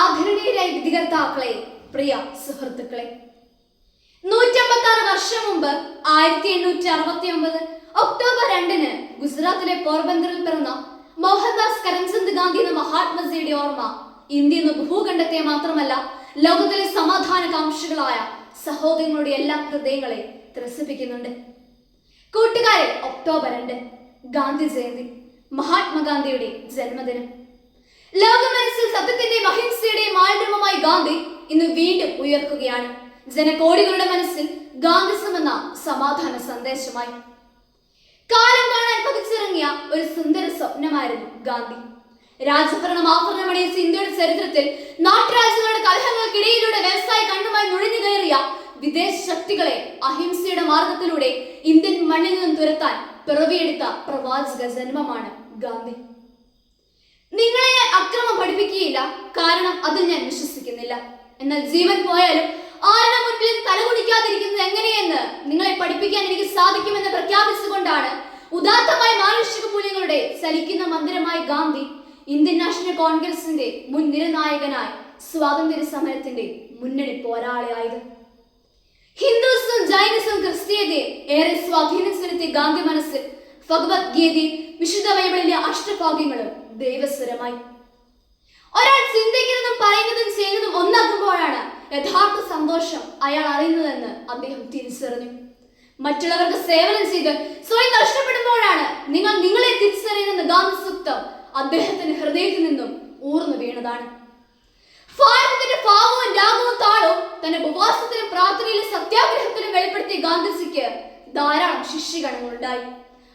ആദരണീയരായ വിധികർത്താക്കളെ പ്രിയ സുഹൃത്തുക്കളെ നൂറ്റമ്പത്തി ആറ് വർഷം മുമ്പ് ആയിരത്തി എണ്ണൂറ്റി അറുപത്തി ഒമ്പത് ഒക്ടോബർ രണ്ടിന് ഗുജറാത്തിലെ പോർബന്ദറിൽ പിറന്ന മോഹൻദാസ് കരംചന്ദ് ഗാന്ധി എന്ന മഹാത്മജിയുടെ ഓർമ്മ ഇന്ത്യ എന്ന ഭൂഖണ്ഡത്തെ മാത്രമല്ല ലോകത്തിലെ സമാധാനകാംക്ഷികളായ സഹോദരങ്ങളുടെ എല്ലാ ഹൃദയങ്ങളെ ത്രസിപ്പിക്കുന്നുണ്ട്. കൂട്ടുകാരെ ഒക്ടോബർ രണ്ട് ഗാന്ധി ജയന്തി മഹാത്മാഗാന്ധിയുടെ ജന്മദിനം. ലോക മനസ്സിൽ സത്യത്തിന്റെയും അഹിംസയുടെയും ആൾരൂപമായി ഗാന്ധി ഇന്ന് വീണ്ടും ഉയർക്കുകയാണ്. ജനകോടികളുടെ മനസ്സിൽ ഗാന്ധിസം എന്ന സമാധാന സന്ദേശമായി. കാലം കാണാൻ പതിച്ചിറങ്ങിയ ഒരു സുന്ദര സ്വപ്നമായിരുന്നു ഗാന്ധി. രാജഭരണം ആക്രമണമണിയിച്ച ഇന്ത്യയുടെ ചരിത്രത്തിൽ നാട്ടുരാജ്യങ്ങളുടെ കലഹങ്ങൾക്കിടയിലൂടെ വ്യവസായ കണ്ണുമായി നുഴഞ്ഞു കയറിയ വിദേശ ശക്തികളെ അഹിംസയുടെ മാർഗത്തിലൂടെ ഇന്ത്യൻ മണ്ണിൽ നിന്നും തുരത്താൻ പിറവിയെടുത്ത പ്രവാചക ജന്മമാണ് ഗാന്ധി. പഠിപ്പിക്കുകയില്ല കാരണം അതിൽ ഞാൻ വിശ്വസിക്കുന്നില്ല. എന്നാൽ ജീവൻ പോയാലും ആരുടെ മുൻപിൽ തലകുടിക്കാതിരിക്കുന്നത് എങ്ങനെയെന്ന് നിങ്ങളെ പഠിപ്പിക്കാൻ എനിക്ക് സാധിക്കുമെന്ന് പ്രഖ്യാപിച്ചുകൊണ്ടാണ് ഉദാത്തമായ മാനുഷിക മൂല്യങ്ങളുടെ ചലിക്കുന്ന മന്ദിരമായ ഗാന്ധി ഇന്ത്യൻ നാഷണൽ കോൺഗ്രസിന്റെ മുൻ നിരനായകനായി സ്വാതന്ത്ര്യ സമരത്തിന്റെ മുന്നണി പോരാളിയായത്. ഹിന്ദുസും ജൈനിസും ക്രിസ്തീയതയും ഏറെ സ്വാധീനം ചെലുത്തിയ ഗാന്ധി മനസ്സിൽ ഭഗവത്ഗീതയും വിശുദ്ധ ബൈബിളിലെ അഷ്ടഭാഗ്യങ്ങളും ദൈവസ്വരമായി. ഒരാൾ ചിന്തിക്കുന്നതും പറയുന്നതും ചെയ്യുന്നതും ഒന്നാകുമ്പോഴാണ് യഥാർത്ഥ സന്തോഷം അയാൾ അറിയുന്നതെന്ന് അദ്ദേഹം തിരിച്ചറിഞ്ഞു. മറ്റുള്ളവർക്ക് സേവനം ചെയ്ത് സ്വയം നഷ്ടപ്പെടുമ്പോഴാണ് നിങ്ങൾ നിങ്ങളെ തിരിച്ചറിയുന്ന ഗാന്ധസുക്തം അദ്ദേഹത്തിന്റെ ഹൃദയത്തിൽ നിന്നും ഊർന്നു വീണതാണ്. ഭാരതത്തിന്റെ ഭാവവും രാഗവും താളവും തന്റെ ഉപവാസത്തിലും പ്രാർത്ഥനയിലും സത്യാഗ്രഹത്തിലും വെളിപ്പെടുത്തിയ ഗാന്ധിജിക്ക് ധാരാളം ശിഷ്യഗണങ്ങളുണ്ടായി.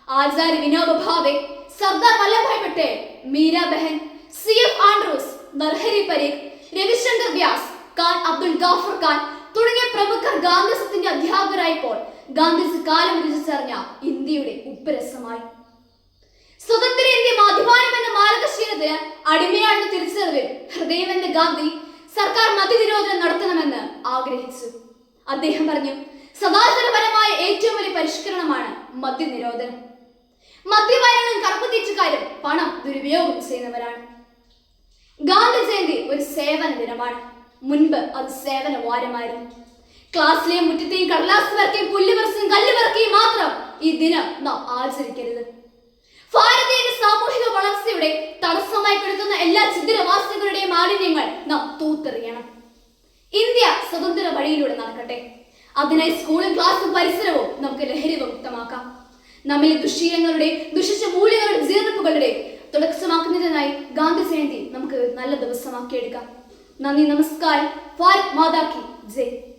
Acharya Vinoba Bhave Sardar Vallabhbhai Patel Meera Behn C F Andrews Narhari Parikh Ravishankar Vyas Khan Abdul Ghaffar Khan തുടങ്ങിയ പ്രമുഖർ ഗാന്ധിസത്തിന്റെ അധ്യാപകരായപ്പോൾ ഗാന്ധിജി കാലം രചിച്ചറിഞ്ഞ ഇന്ത്യയുടെ ഉപ്പരസമായി. സ്വതന്ത്ര ഇന്ത്യ മാധ്യമാനം എന്ന മാർഗശീലത്തിന് അടിമയാണെന്ന് തിരിച്ചറിവിൽ ഹൃദയം എന്ന ഗാന്ധി സർക്കാർ മദ്യനിരോധനം നടത്തണമെന്ന് ആഗ്രഹിച്ചു. അദ്ദേഹം പറഞ്ഞു സദാചാരപരമായ ഏറ്റവും വലിയ പരിഷ്കരണമാണ് മദ്യനിരോധനം. മദ്യപാനങ്ങളും കറുപ്പുതീറ്റുകാരും പണം ദുരുപയോഗം ചെയ്യുന്നവരാണ്. ഗാന്ധി ജയന്തി ഒരു സേവന ദിനമാണ്. മുൻപ് അത് സേവന വാരമായിരുന്നു ക്ലാസ്സിലെയും മുറ്റത്തെയും കടലാസ് വരക്കെയും കല്ല് കല്ലുപറക്കുകയും മാത്രം ഈ ദിനം നാം ആചരിക്കരുത്. ഭാരതീയ സാമൂഹിക വളർച്ചയുടെ തടസ്സമായി കിടക്കുന്ന എല്ലാ ചിദ്രവാസികളുടെയും മാലിന്യങ്ങൾ നാം തൂത്തെറിയണം. ഇന്ത്യ സ്വതന്ത്ര വഴിയിലൂടെ നടക്കട്ടെ. അതിനായി സ്കൂളും ക്ലാസ്സും പരിസരവും നമുക്ക് ലഹരി വിമുക്തമാക്കാം നമ്മിലെ ദുശീലങ്ങളുടെ ദുഷിച്ച മൂല്യങ്ങളുടെ ജീർണിപ്പുകളുടെ തുടക്കമാക്കുന്നതിനായി ഗാന്ധി ജയന്തി നമുക്ക് നല്ല ദിവസമാക്കിയെടുക്കാം. നന്ദി നമസ്കാരം. ഭാരത് മാതാ കി ജയ്.